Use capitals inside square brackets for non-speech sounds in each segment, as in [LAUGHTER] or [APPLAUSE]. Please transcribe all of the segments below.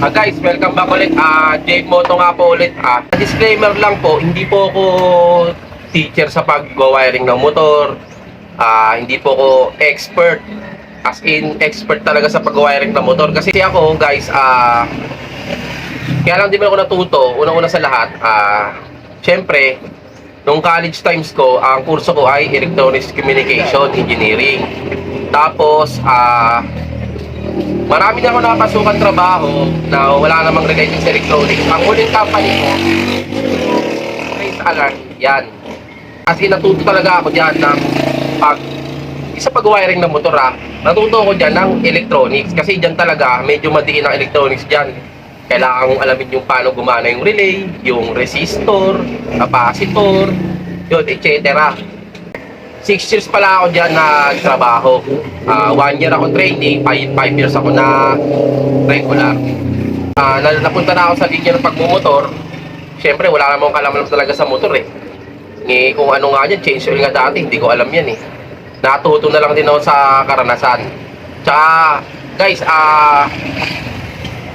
Ah guys, welcome back ulit. Ah, Jake Moto nga po ulit. Ah, disclaimer lang po, hindi po ako teacher sa pag-wiring ng motor. Ah, hindi po ako expert. As in, expert talaga sa pag-wiring ng motor. Kasi ako, guys, ah, kaya lang di man ako natuto. Unang-una sa lahat, ah, syempre, nung college times ko, ang kurso ko ay Electronics Communication Engineering. Tapos, ah, Marami na ako nakapasukan trabaho na wala namang related sa electronics. Ang huling company ko, Trace Alarm, yan. Kasi natuto talaga ako dyan ng pag, isa pag-wiring ng motor ah, natuto ako dyan ng electronics. Kasi dyan talaga, medyo madiin ang electronics dyan. Kailangan mong alamin yung paano gumana yung relay, yung resistor, capacitor, yun, etc. Six years pala ako dyan nagtrabaho. Ah, one year ako training, five, five years ako na regular. Ah, na, napunta na ako sa linya ng pagmumotor. Siyempre, wala namang kalaman talaga sa motor eh. Ni kung ano nga yan, change oil nga dati, hindi ko alam yan eh. Natuto na lang din ako sa karanasan. Tsaka, guys, ah,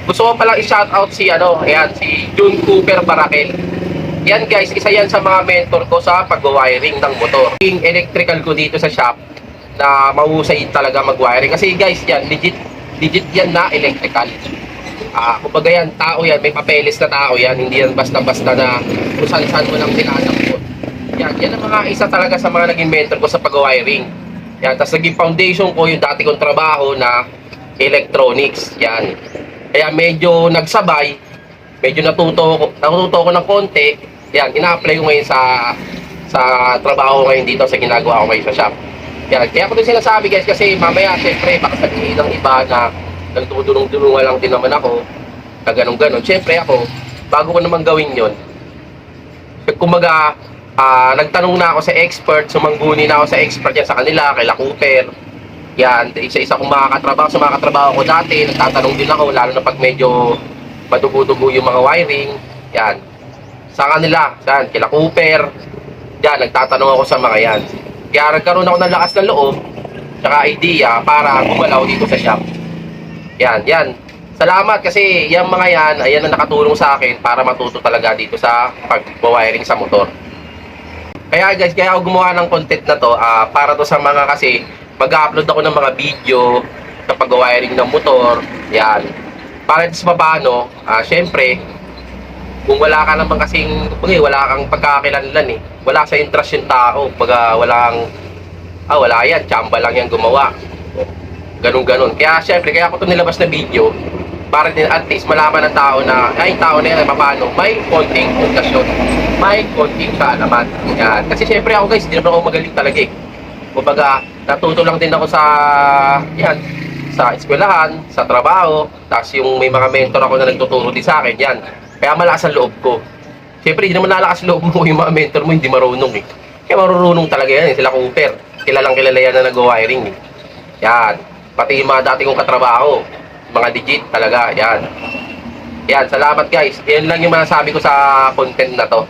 gusto ko palang i-shoutout si ano, ayan, si June Cooper Barakel. Yan guys, isa yan sa mga mentor ko sa pag-wiring ng motor. Yung electrical ko dito sa shop na mahusay talaga mag-wiring. Kasi guys, yan, legit, legit yan na electrical. Ah, kumbaga yan, tao yan, may papeles na tao yan, hindi yan basta-basta na kung saan-saan mo lang tinatapon. Yan, yan ang mga isa talaga sa mga naging mentor ko sa pag-wiring. Yan, tapos naging foundation ko yung dati kong trabaho na electronics. Yan. Kaya medyo nagsabay, medyo natuto natuto ko ng konti. Yan, ina-apply ko ngayon sa sa trabaho ngayon dito sa ginagawa ko ngayon sa shop. Yan, kaya ko din sinasabi guys kasi mamaya syempre baka sabihin ng iba na nagtutulong-tulungan lang din naman ako na ganun-ganon. Syempre ako, bago ko naman gawin yon kumbaga, ah, nagtanong na ako sa expert, sumangguni na ako sa expert yan sa kanila, kay La Cooper. Yan, isa-isa kong makakatrabaho sa mga katrabaho ko dati, nagtatanong din ako, lalo na pag medyo madugo-dugo yung mga wiring. Yan. Sa kanila, yan, kila Cooper. Yan, nagtatanong ako sa mga yan. Kaya nagkaroon ako ng lakas ng loob, tsaka idea para gumalaw dito sa shop. Yan, yan. Salamat kasi yung mga yan, ayan ang nakatulong sa akin para matuto talaga dito sa pag-wiring sa motor. Kaya guys, kaya ako gumawa ng content na to ah, para to sa mga kasi mag-upload ako ng mga video sa pag-wiring ng motor. Yan. Para sa paano, ah, syempre, kung wala ka naman kasing, okay, wala kang pagkakakilanlan eh. Wala sa interest yung tao. Pag walang, ah wala yan, chamba lang yan gumawa. Ganun-ganun. Kaya syempre, kaya ako ito nilabas na video para din at least malaman ng tao na ay tao na yan ay paano may konting edukasyon may konting kaalaman yan kasi syempre ako guys hindi naman ako magaling talaga eh kumbaga natuto lang din ako sa yan sa eskwelahan sa trabaho tapos yung may mga mentor ako na nagtuturo din sa akin yan kaya malakas ang loob ko. Syempre hindi naman lalakas loob mo. [LAUGHS] Yung mga mentor mo hindi marunong eh. Kaya marunong talaga yan eh. Sila Cooper. Kilalang kilala yan na nag-wiring eh. Yan. Pati yung mga dati kong katrabaho. Mga legit talaga, yan. Yan, salamat guys. Yan lang yung masasabi ko sa content na to.